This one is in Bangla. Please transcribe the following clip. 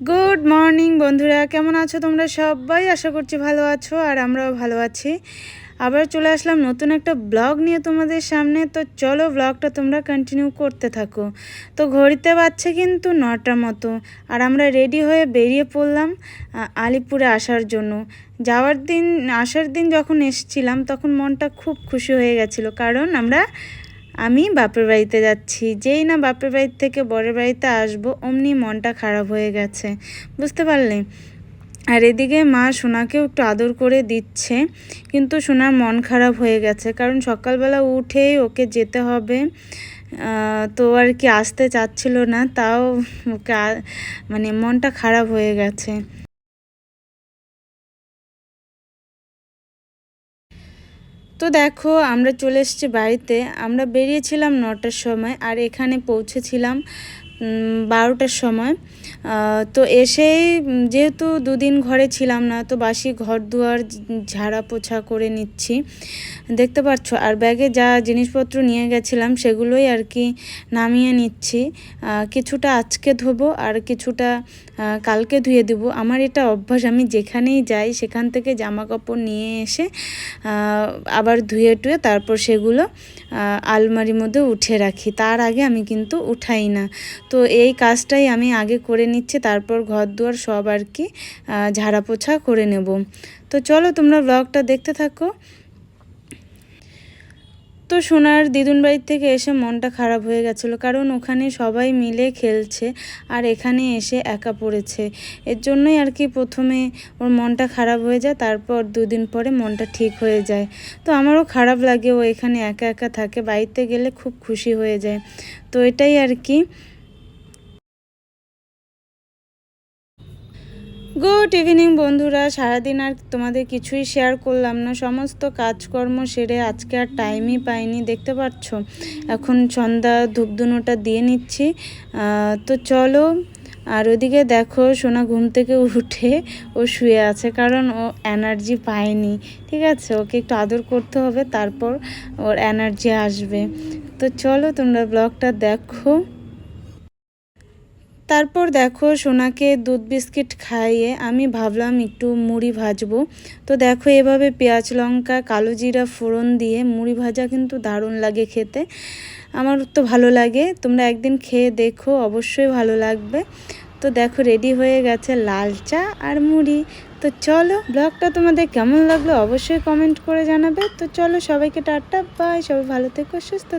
গুড মর্নিং বন্ধুরা। কেমন আছো তোমরা? সবাই আশা করছি ভালো আছো আর আমরাও ভালো আছি। আবার চলে আসলাম নতুন একটা ব্লগ নিয়ে তোমাদের সামনে। তো চলো ব্লগটা তোমরা কন্টিনিউ করতে থাকো। তো ঘড়িতে বাজছে কিন্তু নটার মতো আর আমরা রেডি হয়ে বেরিয়ে পড়লাম আলিপুরে আসার জন্য। যাওয়ার দিন, আসার দিন যখন এসছিলাম, তখন মনটা খুব খুশি হয়ে গেছিল। কারণ আমরা আমি বাপের বাড়িতে যাচ্ছি। যেই না বাপের বাড়ির থেকে বরের বাড়িতে আসব, অমনি মনটা খারাপ হয়ে গেছে। বুঝতে পারলে? আর এদিকে মা সোনাকেও একটু আদর করে দিচ্ছে, কিন্তু সোনার মন খারাপ হয়ে গেছে। কারণ সকালবেলা উঠেই ওকে যেতে হবে। তো আর কি আসতে চাচ্ছিল না, তাও ওকে মানে মনটা খারাপ হয়ে গেছে। তো দেখো আমরা চলে এসেছি বাড়িতে। আমরা বেরিয়েছিলাম নটার সময় আর এখানে পৌঁছেছিলাম বারোটার সময়। তো এসেই যেহেতু দুদিন ঘরে ছিলাম না, তো বাসি ঘর দুয়ার ঝাড়া পোছা করে নিচ্ছি। দেখতে পাচ্ছ, আর ব্যাগে যা জিনিসপত্র নিয়ে গেছিলাম সেগুলোই আর কি নামিয়ে নিচ্ছি। কিছুটা আজকে ধোবো আর কিছুটা কালকে ধুয়ে দেব। আমার এটা অভ্যাস, আমি যেখানেই যাই সেখান থেকে জামা কাপড় নিয়ে এসে আবার ধুয়ে টুয়ে তারপর সেগুলো আলমারির মধ্যে উঠে রাখি। তার আগে আমি কিন্তু উঠাই না। তো এই কাজটাই আমি আগে করে নিচ্ছি, তারপর ঘর দুয়ার সব আর কি ঝাড়া পোছা করে নেব। তো চলো তোমরা ব্লগটা দেখতে থাকো। তো সোনার দিদুন বাড়ির থেকে এসে মনটা খারাপ হয়ে গেছিল, কারণ ওখানে সবাই মিলে খেলছে আর এখানে এসে একা পড়েছে। এর জন্যই আর কি প্রথমে ওর মনটা খারাপ হয়ে যায়, তারপর দুদিন পরে মনটা ঠিক হয়ে যায়। তো আমারও খারাপ লাগে ও এখানে একা একা থাকে, বাড়িতে গেলে খুব খুশি হয়ে যায়। তো এটাই আর কি। গুড ইভিনিং বন্ধুরা। সারাদিন আর তোমাদের কিছুই শেয়ার করলাম না। সমস্ত কাজকর্ম সেরে আজকে আর টাইমই পাইনি, দেখতে পাচ্ছ? এখন সন্ধ্যা ধূপধুনোটা দিয়ে নিচ্ছি। তো চলো, আর ওদিকে দেখো, সোনা ঘুম থেকে উঠে ও শুয়ে আছে, কারণ ও এনার্জি পায়নি। ঠিক আছে, ওকে একটু আদর করতে হবে, তারপর ওর এনার্জি আসবে। তো চলো, তোমরা ব্লগটা দেখো। তারপর দেখো সোনাকে দুধ বিস্কিট খাইয়ে আমি ভাবলাম একটু মুড়ি ভাজবো। তো দেখো এভাবে পেঁয়াজ লঙ্কা, কালো জিরা ফোড়ন দিয়ে মুড়ি ভাজা কিন্তু দারুণ লাগে খেতে। আমার তো ভালো লাগে। তোমরা একদিন খেয়ে দেখো, অবশ্যই ভালো লাগবে। তো দেখো রেডি হয়ে গেছে লাল চা আর মুড়ি। তো চলো ব্লগটা তোমাদের কেমন লাগল অবশ্যই কমেন্ট করে জানাবে। তো চলো সবাইকে টাটা, বাই। সবাই ভালো থেকো, সুস্থ